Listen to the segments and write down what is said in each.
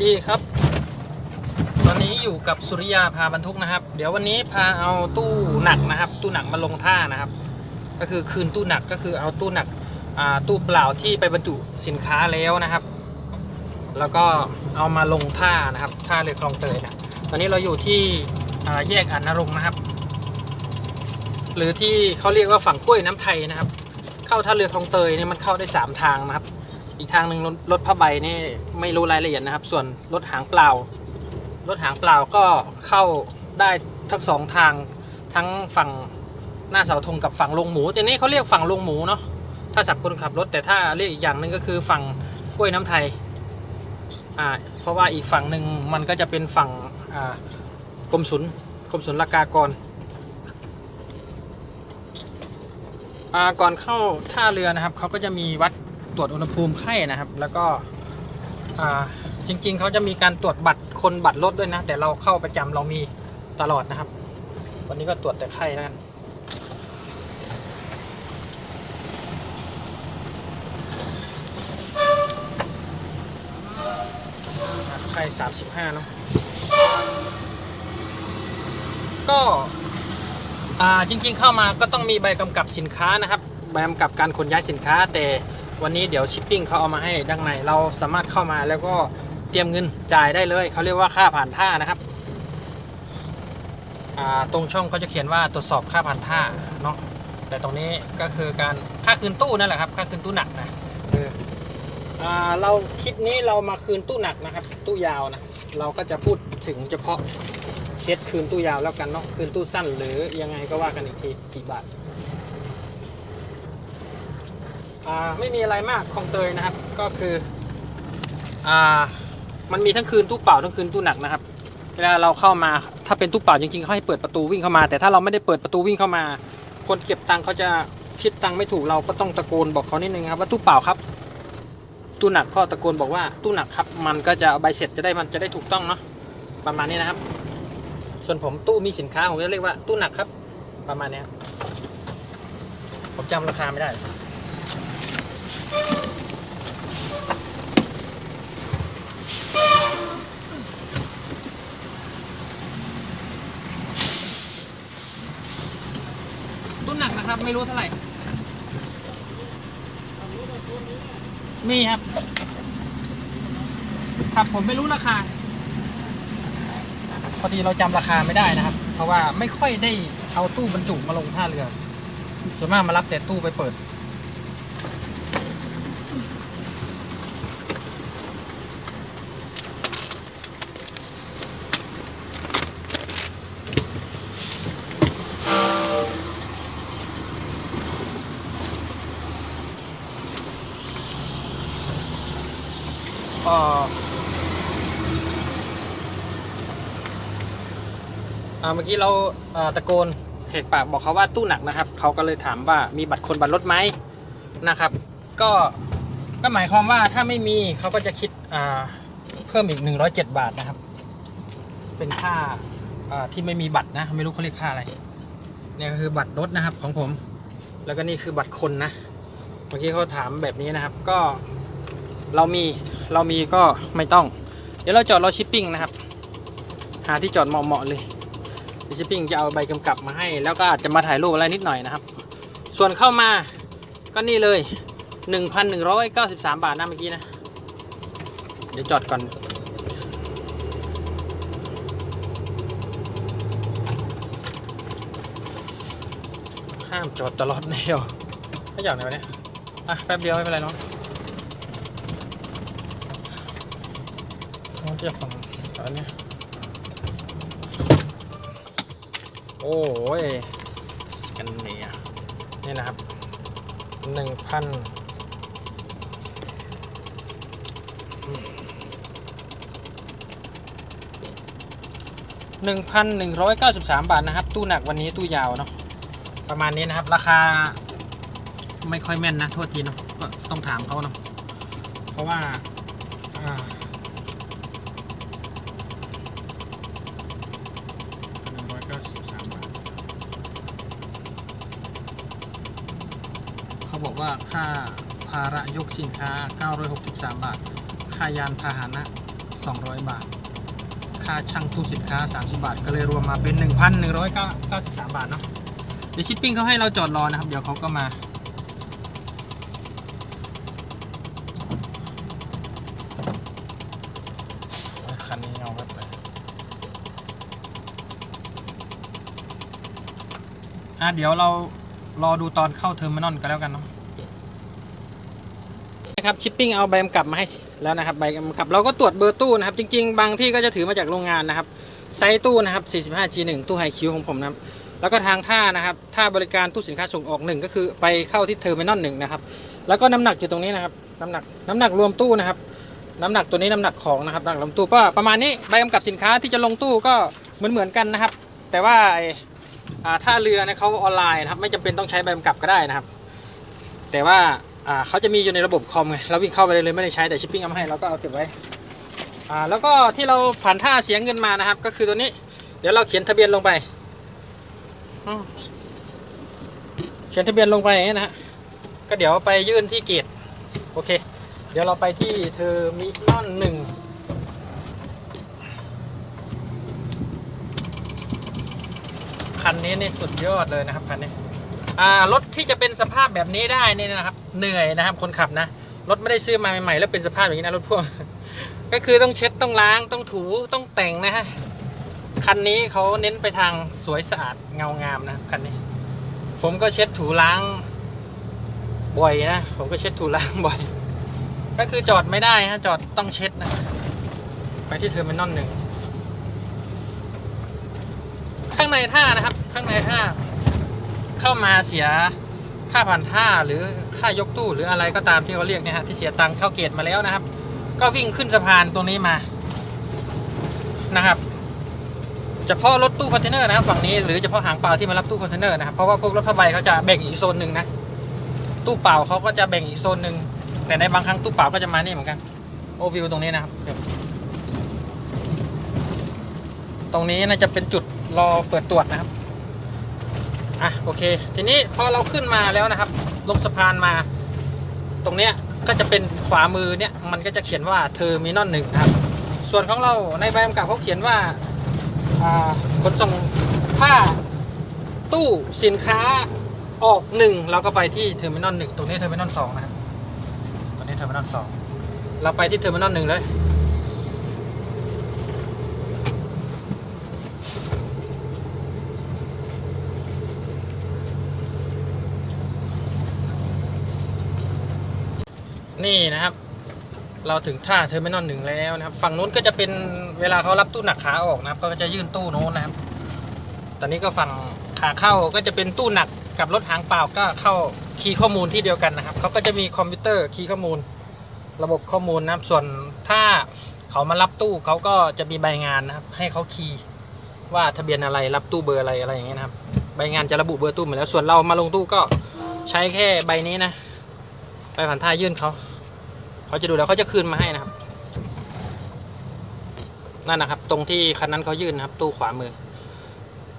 วัสดีครับ ตอนนี้อยู่กับสุริยาพาบรรทุกนะครับ เดี๋ยววันนี้พาเอาตู้หนักนะครับ ตู้หนักมาลงท่านะครับ ก็คือคืนตู้หนักก็คือเอาตู้หนักตู้เปล่าที่ไปบรรจุสินค้าแล้วนะครับ แล้วก็เอามาลงท่านะครับท่าเรือคลองเตยนะตอนนี้เราอยู่ที่แยกอนนรงนะครับ หรือที่เขาเรียกว่าฝั่งกล้วยน้ำไทยนะครับ เข้าท่าเรือคลองเตยเนี่ยมันเข้าได้ 3 ทางนะครับ อีกทางหนึ่งรถรถผ้าใบนี่ไม่รู้รายละเอียดนะครับ ส่วนรถหางเปล่ารถหางเปล่าก็เข้าได้ทั้งสองทางทั้งฝั่งหน้าเสาธงกับฝั่งลงหมูแต่นี้เขาเรียกฝั่งลงหมูเนาะถ้าสับคนขับรถแต่ถ้าเรียกอีกอย่างหนึ่งก็คือฝั่งกล้วยน้ำไทยอ่าเพราะว่าอีกฝั่งหนึ่งมันก็จะเป็นฝั่งอ่ากรมศุลกรมศุลกากรอ่าก่อนเข้าท่าเรือนะครับเขาก็จะมีวัด ตรวจอุณหภูมิไข้นะครับ แล้วก็จริง ๆเขาจะมีการตรวจบัตรคนบัตรรถด้วยนะ แต่เราเข้าประจำเรามีตลอดนะครับ วันนี้ก็ตรวจแต่ไข้แล้วกันอะไข้35เนาะก็จริงๆเข้ามาก็ต้องมีใบกำกับสินค้านะครับ ใบกำกับการขนย้ายสินค้าแต่ วันนี้เดี๋ยวชิปปิ้งเขาเอามาให้ดังในเราสามารถเข้ามาแล้วก็เตรียมเงินจ่ายได้เลย เขาเรียกว่าค่าผ่านท่านะครับตรงช่องเขาจะเขียนว่าตรวจสอบค่าผ่านท่าเนาะแต่ตรงนี้ก็คือการค่าคืนตู้นั่นแหละครับค่าคืนตู้หนักนะเราคลิปนี้เรามาคืนตู้หนักนะครับ ตู้ยาวนะเราก็จะพูดถึงเฉพาะเคสคืนตู้ยาวแล้วกันเนาะคืนตู้สั้นหรือยังไงก็ว่ากันอีกทีกี่บาท ไม่มีอะไรมากคลองเตยนะครับ ก็คืออ่ามันมีทั้งคืนตู้เปล่าทั้งคืนตู้หนักนะครับ เวลาเราเข้ามาถ้าเป็นตู้เปล่าจริงๆเขาให้เปิดประตูวิ่งเข้ามา แต่ถ้าเราไม่ได้เปิดประตูวิ่งเข้ามา คนเก็บตังค์เขาจะคิดตังค์ไม่ถูกเราก็ต้องตะโกนบอกเขานิดนึงครับว่าตู้เปล่าครับ ตู้หนักก็ตะโกนบอกว่าตู้หนักครับ มันก็จะเอาใบเสร็จจะได้มันจะได้ถูกต้องเนาะประมาณนี้นะครับ ส่วนผมตู้มีสินค้าผมจะเรียกว่าตู้หนักครับ ประมาณนี้ผมจำราคาไม่ได้ ตุ้นหนักนะครับ ไม่รู้เท่าไหร่ มีครับ ครับผมไม่รู้ราคา พอดีเราจำราคาไม่ได้นะครับ เพราะว่าไม่ค่อยได้เอาตู้บรรจุมาลงท่าเรือ ส่วนมากมารับแต่ตู้ไปเปิด เมื่อกี้เราอาตะโกนเหตุปากบอกเขาว่าตู้หนักนะครับ เขาก็เลยถามว่ามีบัตรคนบัตรรถไหมนะครับ ก็ก็หมายความว่าถ้าไม่มีเขาก็จะคิดอาเพิ่มอีก 107 บาทนะครับ เป็นค่าอาที่ไม่มีบัตรนะ ไม่รู้เขาเรียกค่าอะไรเนี่ยคือบัตรรถนะครับของผม แล้วก็นี่คือบัตรคนนะ เมื่อกี้เขาถามแบบนี้นะครับ ก็ เรามีเรามีก็ไม่ต้อง เดี๋ยวเราจอดรอชิปปิ้งนะครับหาที่จอดเหมาะๆเลยเดี๋ยชิปปิ้งจะเอาใบกำกับมาให้ แล้วก็อาจจะมาถ่ายรูปอะไรนิดหน่อยนะครับ ส่วนเข้ามาก็นี่เลย 1,193 บาทนะเมื่อกี้นะ เดี๋ยวจอดก่อนห้ามจอดตลอดแนวไม่อยากไหนวะเนี่ยอะแป๊บเดียวไม่เป็นไรเนาะ น้องจะฟังอันนี้โอ้ยสแกันเนียนี่นะครับหนึ่งพันหนึ่งพันหนึ่งร้อยเก้าสิบสามบาทนะครับ ตู้หนักวันนี้ตู้ยาวเนาะประมาณนี้นะครับ ราคาไม่ค่อยแม่นนะโทษทีเนาะก็ต้องถามเขาเนาะเพราะว่าอ่าหนึ่งร้อยเก้าสิบสามบาท เขาบอก ว่าค่าภาระยกสินค้า 963 บาท ค่ายานพาหนะ 200 บาท ค่าช่างตู้สินค้า 30 บาท ก็เลยรวมมาเป็น 1,193 บาทเนาะ เดี๋ยวชิปปิ้งเขาให้เราจอดรอนะครับ เดี๋ยวเขาก็มา คันนี้เอาไว้ไปอะเดี๋ยวเรารอดูตอนเข้าเทอร์มินอลกันแล้วกันเนาะ นะครับชิปปิ้งเอาใบกำกับมาให้แล้วนะครับใบกำกับเราก็ตรวจเบอร์ตู้นะครับจริง ๆ บางที่ก็จะถือมาจากโรงงานนะครับไซส์ตู้นะครับ 45G1 ตู้ไฮคิวของผมนะครับแล้วก็ทางท่านะครับท่าบริการตู้สินค้าส่งออกหนึ่งก็คือไปเข้าที่เทอร์มินอลหนึ่งนะครับแล้วก็น้ำหนักอยู่ตรงนี้นะครับน้ำหนักน้ำหนักรวมตู้นะครับ น้ำหนักตัวนี้น้ำหนักของนะครับน้ำหนักลำตู้ก็ประมาณนี้ใบกำกับสินค้าที่จะลงตู้ก็เหมือนเหมือนๆกันนะครับ แต่ว่าถ้าท่าเรือเนี่ยเขาออนไลน์นะครับไม่จำเป็นต้องใช้ใบกำกับก็ได้นะครับ แต่ว่า อ่าเขาจะมีอยู่ในระบบคอมไงเราวิ่งเข้าไปเลยไม่ได้ใช้แต่ชิปปิ้งเอามาให้เราก็เอาเก็บไว้อ่าแล้วก็ที่เราผ่านท่าเสียเงินมานะครับ ก็คือตัวนี้ เดี๋ยวเราเขียนทะเบียนลงไปเขียนทะเบียนลงไปอย่างนี้นะฮะก็เดี๋ยวไปยื่นที่เกตโอเค เดี๋ยวเราไปที่เทอร์มินอลหนึ่งคันนี้นี่สุดยอดเลยนะครับคันนี้ รถที่จะเป็นสภาพแบบนี้ได้นี่นะครับ เหนื่อยนะครับ คนขับนะรถไม่ได้ซื้อมาใหม่ๆแล้วเป็นสภาพอย่างนี้นะรถพ่วงก็คือต้องเช็ดต้องล้างต้องถูต้องแต่งนะฮะคันนี้เขาเน้นไปทางสวยสะอาดเงางามนะครับคันนี้ ผมก็เช็ดถูล้างบ่อยนะผมก็เช็ดถูล้างบ่อย ก็คือจอดไม่ได้ฮะจอดต้องเช็ดนะไปที่เทอร์มินอลหนึ่งข้างในท่านะครับ ข้างในท่า เข้ามาเสียค่าผ่านท่าหรือค่ายกตู้หรืออะไรก็ตามที่เขาเรียกเนี่ยฮะที่เสียตังค์เข้าเกตมาแล้วนะครับ ก็วิ่งขึ้นสะพานตรงนี้มานะครับเฉพาะรถตู้คอนเทนเนอร์นะครับฝั่งนี้หรือเฉพาะหางเปล่าที่มารับตู้คอนเทนเนอร์นะครับเพราะว่าพวกรถผ้าใบเขาจะแบ่งอีกโซนหนึ่งนะตู้เปล่าเขาก็จะแบ่งอีกโซนหนึ่งแต่ในบางครั้งตู้เปล่าก็จะมานี่เหมือนกันโอวิวตรงนี้นะครับตรงนี้น่าจะเป็นจุดรอเปิดตรวจนะครับ อะโอเค ทีนี้พอเราขึ้นมาแล้วนะครับ ลงสะพานมา ตรงเนี้ยก็จะเป็นขวามือเนี่ยมันก็จะเขียนว่าเทอร์มินอลหนึ่งนะครับส่วนของเราในใบกำกับเขาเขียนว่าขนส่งถ้าตู้สินค้าออกหนึ่งเราก็ไปที่เทอร์มินอลหนึ่งตรงนี้เทอร์มินอลสองนะครับตรงนี้เทอร์มินอลสองเราไปที่เทอร์มินอลหนึ่งเลย นี่นะครับ เราถึงท่าเทอร์มินอลหนึ่งแล้วนะครับ ฝั่งนู้นก็จะเป็นเวลาเขารับตู้หนักขาออกนะครับ ก็จะยื่นตู้โน้นนะครับ ตอนนี้ก็ฝั่งขาเข้าก็จะเป็นตู้หนักกับรถหางเปล่าก็เข้าคีย์ข้อมูลที่เดียวกันนะครับเขาก็จะมีคอมพิวเตอร์คีย์ข้อมูล ระบบข้อมูลนะครับ ส่วนถ้าเขามารับตู้เขาก็จะมีใบงานนะครับ ให้เขาคีย์ว่าทะเบียนอะไรรับตู้เบอร์อะไรอะไรอย่างเงี้ยนะครับ ใบงานจะระบุเบอร์ตู้หมดแล้วส่วนเรามาลงตู้ก็ใช้แค่ใบนี้นะ ไปผ่านท่ายื่นเขา เขาจะดูแล้วเขาจะคืนมาให้นะครับ นั่นนะครับ ตรงที่คันนั้นเขายื่นนะครับ ตู้ขวามือ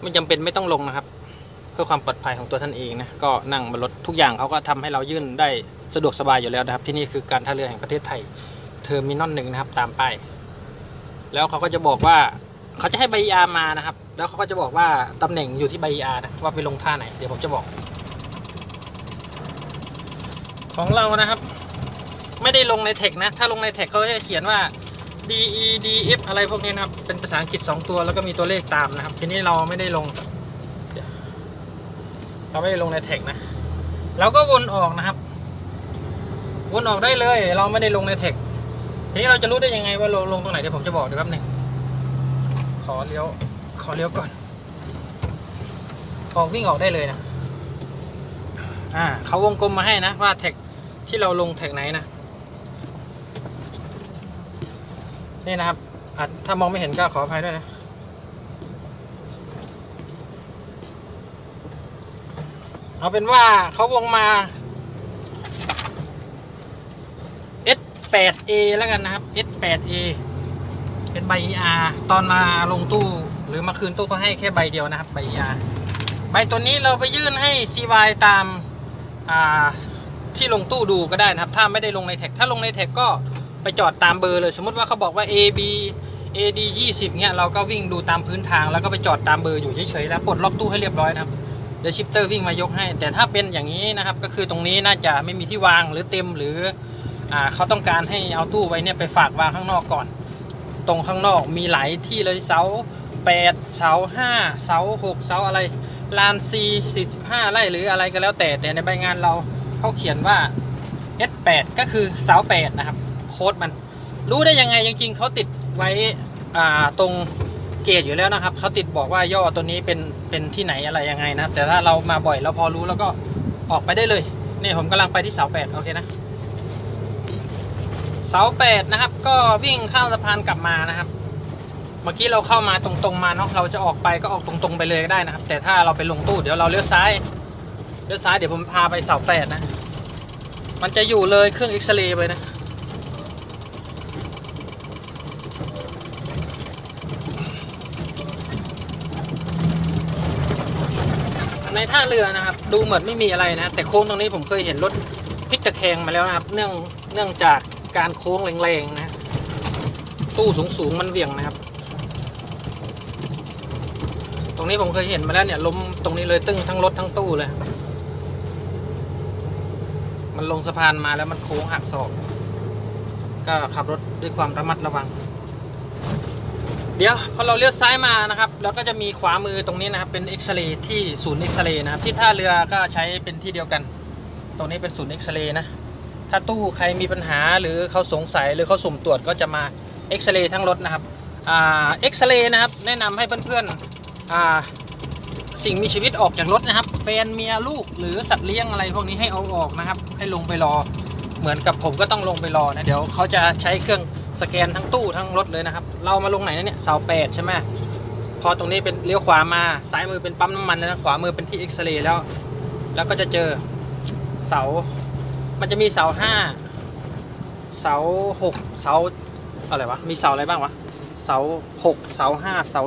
ไม่จำเป็นไม่ต้องลงนะครับ เพื่อความปลอดภัยของตัวท่านเองนะก็นั่งบนรถทุกอย่างเขาก็ทำให้เรายื่นได้สะดวกสบายอยู่แล้วนะครับ ที่นี่คือการท่าเรือแห่งประเทศไทยเทอร์มินอลหนึ่งนะครับ ตามป้ายแล้วเขาก็จะบอกว่าเขาจะให้ใบอามานะครับ แล้วเขาก็จะบอกว่าตำแหน่งอยู่ที่ใบอานะว่าไปลงท่าไหน เดี๋ยวผมจะบอก ของเรานะครับ ไม่ได้ลงในเทคนะ ถ้าลงในเทคเขาจะเขียนว่า D E D F อะไรพวกนี้นะครับ เป็นภาษาอังกฤษ 2 ตัวแล้วก็มีตัวเลขตามนะครับ ทีนี้เราไม่ได้ลง เราไม่ได้ลงในเทคนะ เราก็วนออกนะครับ วนออกได้เลย เราไม่ได้ลงในเทคทีนี้เราจะรู้ได้ยังไงว่าเราลงตรงไหนเดี๋ยวผมจะบอกเดี๋ยวแป๊บหนึงขอเลี้ยว ขอเลี้ยวก่อน ออกวิ่งออกได้เลยนะ อ่าเขาวงกลมมาให้นะว่าเทคที่เราลงเทคไหนนะ นี่นะครับอาจถ้ามองไม่เห็นก็ขออภัยด้วยนะเอาเป็นว่าเขาวงมา S8A แล้วกันนะครับ S8A เป็นใบ ER ตอนมาลงตู้หรือมาคืนตู้เขาให้แค่ใบเดียวนะครับใบ ER ใบตัวนี้เราไปยื่นให้ CY ตามาที่ลงตู้ดูก็ได้นะครับ ถ้าไม่ได้ลงในแท็ก ถ้าลงในแท็กก็ ไปจอดตามเบอร์เลย สมมติว่าเขาบอกว่า AB AD 20เงี้ยเราก็วิ่งดูตามพื้นทางแล้วก็ไปจอดตามเบอร์อยู่เฉยๆแล้วปลดล็อกตู้ให้เรียบร้อยนะครับเดี๋ยวชิปเตอร์วิ่งมายกให้ แต่ถ้าเป็นอย่างนี้นะครับก็คือตรงนี้น่าจะไม่มีที่วางหรือเต็มหรืออ่าเขาต้องการให้เอาตู้ไว้เนี่ยไปฝากวางข้างนอกก่อน ตรงข้างนอกมีหลายที่เลยเสา8เสา5เสา6เสาอะไรลาน C 45ไร่หรืออะไรก็แล้วแต่แต่ในใบงานเราเขาเขียนว่า S8 ก็คือเสา8นะครับ โค้ดมัน รู้ได้ยังไงจริงๆเขาติดไว้ตรงเกตอยู่แล้วนะครับเขาติดบอกว่าย่อตัวนี้เป็นเป็นที่ไหนอะไรยังไงนะครับ แต่ถ้าเรามาบ่อยเราพอรู้แล้วก็ออกไปได้เลยนี่ผมกำลังไปที่เสา8โอเคนะเสาแปดนะครับ ก็วิ่งข้ามสะพานกลับมานะครับ เมื่อกี้เราเข้ามาตรงๆมาเนาะเราจะออกไปก็ออกตรงๆไปเลยก็ได้นะครับ แต่ถ้าเราไปลงตู้เดี๋ยวเราเลี้ยวซ้ายเลี้ยวซ้ายเดี๋ยวผมพาไปเสาแปดนะ มันจะอยู่เลยเครื่องเอ็กซเรย์ไปนะ ในท่าเรือนะครับ ดูเหมือนไม่มีอะไรนะ แต่โค้งตรงนี้ผมเคยเห็นรถพลิกตะแคงมาแล้วนะครับ เนื่องเนื่องจากการโค้งแรงๆนะ ตู้สูงๆมันเหวี่ยงนะครับ ตรงนี้ผมเคยเห็นมาแล้วเนี่ยล้มตรงนี้เลยตึ้งทั้งรถทั้งตู้เลย มันลงสะพานมาแล้วมันโค้งหักศอกก็ขับรถด้วยความระมัดระวัง เดี๋ยวพอเราเลี้ยวซ้ายมานะครับแล้วก็จะมีขวามือตรงนี้นะครับ เป็นเอ็กซเรย์ที่ศูนย์เอ็กซเรย์นะครับที่ท่าเรือก็ใช้เป็นที่เดียวกัน ตรงนี้เป็นศูนย์เอ็กซเรย์นะถ้าตู้ใครมีปัญหาหรือเขาสงสัยหรือเขาสุ่มตรวจก็จะมาเอ็กซเรย์ทั้งรถนะครับอ่าเอ็กซเรย์นะครับแนะนำให้เพื่อนๆอ่าสิ่งมีชีวิตออกจากรถนะครับแฟนเมียลูกหรือสัตว์เลี้ยงอะไรพวกนี้ให้เอาออกนะครับ ให้ลงไปรอเหมือนกับผมก็ต้องลงไปรอนะเดี๋ยวเขาจะใช้เครื่อง สแกนทั้งตู้ทั้งรถเลยนะครับ เรามาลงไหนนะเนี่ยเสาแปดใช่ไหมพอตรงนี้เป็นเลี้ยวขวามาซ้ายมือเป็นปั๊มน้ำมันนะขวามือเป็นที่เอ็กซเรย์แล้ว แล้วก็จะเจอเสา มันจะมีเสาห้าเสาหกเสาอะไรวะมีเสาอะไรบ้างวะเสาหกเสาห้าเสา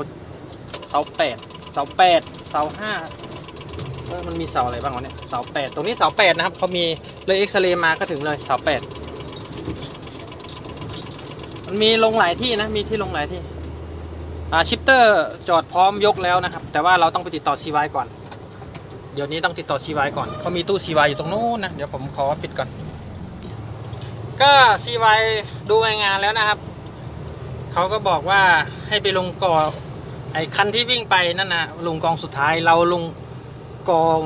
เสาแปดเสาแปดเสาห้ามันมีเสาอะไรบ้างวะเนี่ยเสาแปดตรงนี้เสาแปดนะครับเขามีเลยเอ็กซเรย์มาก็ถึงเลยเสาแปด มันมีลงหลายที่นะ มีที่ลงหลายที่อ่าชิปเตอร์จอดพร้อมยกแล้วนะครับ แต่ว่าเราต้องไปติดต่อซีไวก่อน เดี๋ยวนี้ต้องติดต่อซีไวก่อน เขามีตู้ซีไวอยู่ตรงนู้นนะ เดี๋ยวผมขอปิดก่อน ก็ซีไวดูรายงานแล้วนะครับ เขาก็บอกว่าให้ไปลงกอไอ้คันที่วิ่งไปนั่นนะลงกองสุดท้ายเราลงกอง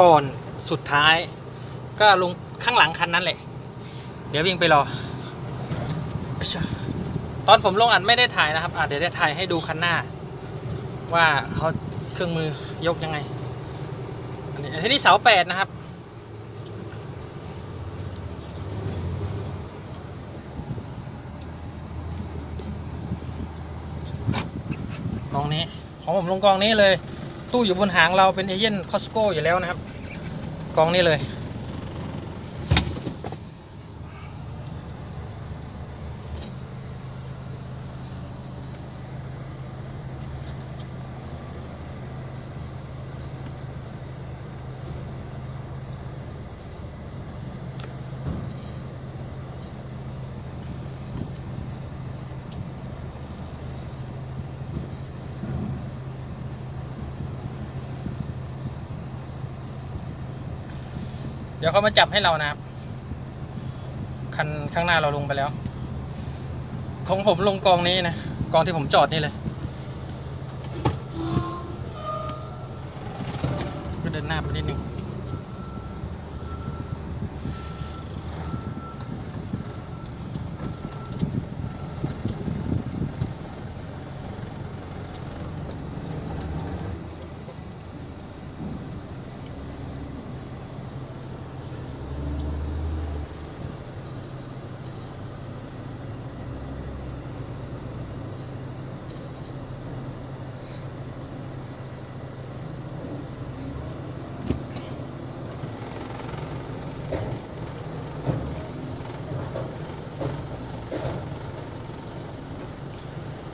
ก่อนสุดท้าย ก็ลงข้างหลังคันนั้นแหละ เดี๋ยววิ่งไปรอ อนผมลงอัดไม่ได้ถ่ายนะครับอะเดี๋ยวได้ถ่ายให้ดูคันหน้า ว่าเขาเครื่องมือยกยังไง อันนี้ที่นี่เสาแปดนะครับ กองนี้ของผมลงกองนี้เลย ตู้อยู่บนหางเราเป็นเอเย่นคอสโก้อยู่แล้วนะครับ กองนี้เลย ดี๋ยวเขามาจับให้เรานะครับ คันข้างหน้าเราลงไปแล้ว ของผมลงกองนี้นะ กองที่ผมจอดนี่เลยก็เดินหน้าไปนิดนึง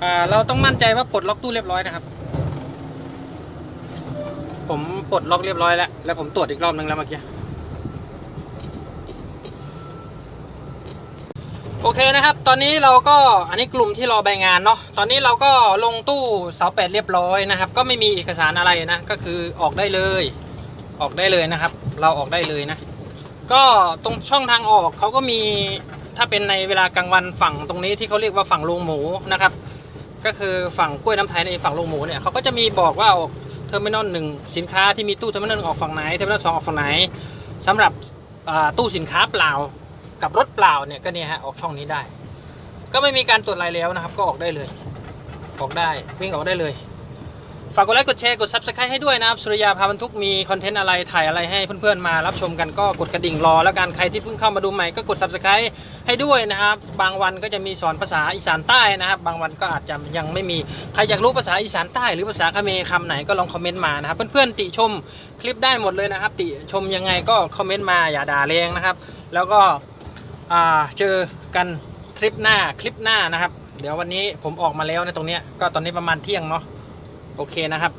อ่าเราต้องมั่นใจว่าปลดล็อกตู้เรียบร้อยนะครับ ผมปลดล็อกเรียบร้อยแล้ว แล้วผมตรวจอีกรอบนึงแล้วเมื่อกี้โอเคนะครับ ตอนนี้เราก็อันนี้กลุ่มที่รอใบงานเนาะ ตอนนี้เราก็ลงตู้เสาแปดเรียบร้อยนะครับ ก็ไม่มีเอกสารอะไรนะ ก็คือออกได้เลย ออกได้เลยนะครับ เราออกได้เลยนะ ก็ตรงช่องทางออกเขาก็มี ถ้าเป็นในเวลากลางวันฝั่งตรงนี้ที่เขาเรียกว่าฝั่งโรงหมูนะครับ ก็คือฝั่งกล้วยน้ำไทยในฝั่งโรงหมูเนี่ยเขาก็จะมีบอกว่าออกเทอร์มินอลหนึ่งสินค้าที่มีตู้เทอร์มินอลออกฝั่งไหนเทอร์มินอลสองออกฝั่งไหนสำหรับตู้สินค้าเปล่ากับรถเปล่าเนี่ยก็เนี่ยฮะออกช่องนี้ได้ ก็ไม่มีการตรวจอะไรแล้วนะครับ ก็ออกได้เลย ออกได้วิ่งออกได้เลย ฝากกดไลค์กดแชร์กด subscribe ให้ด้วยนะครับสุริยาพาบรรทุกมีคอนเทนต์อะไรถ่ายอะไรให้เพื่อนๆมารับชมกันก็กดกระดิ่งรอ แล้วกันใครที่เพิ่งเข้ามาดูใหม่ก็กด subscribe ให้ด้วยนะครับ บางวันก็จะมีสอนภาษาอีสานใต้นะครับ บางวันก็อาจจะยังไม่มีใครอยากรู้ภาษาอีสานใต้ หรือภาษาเขมรคำไหนก็ลองคอมเมนต์มานะครับเพื่อนๆติชมคลิปได้หมดเลยนะครับ ติชมยังไงก็คอมเมนต์มาอย่าด่าแรงนะครับ แล้วก็เจอกันทริปหน้าคลิปหน้านะครับ เดี๋ยววันนี้ผมออกมาแล้วในตรงนี้ก็ตอนนี้ประมาณเที่ยงเนาะ โอเคนะครับ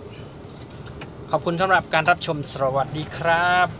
ขอบคุณสำหรับการรับชมสวัสดีครับ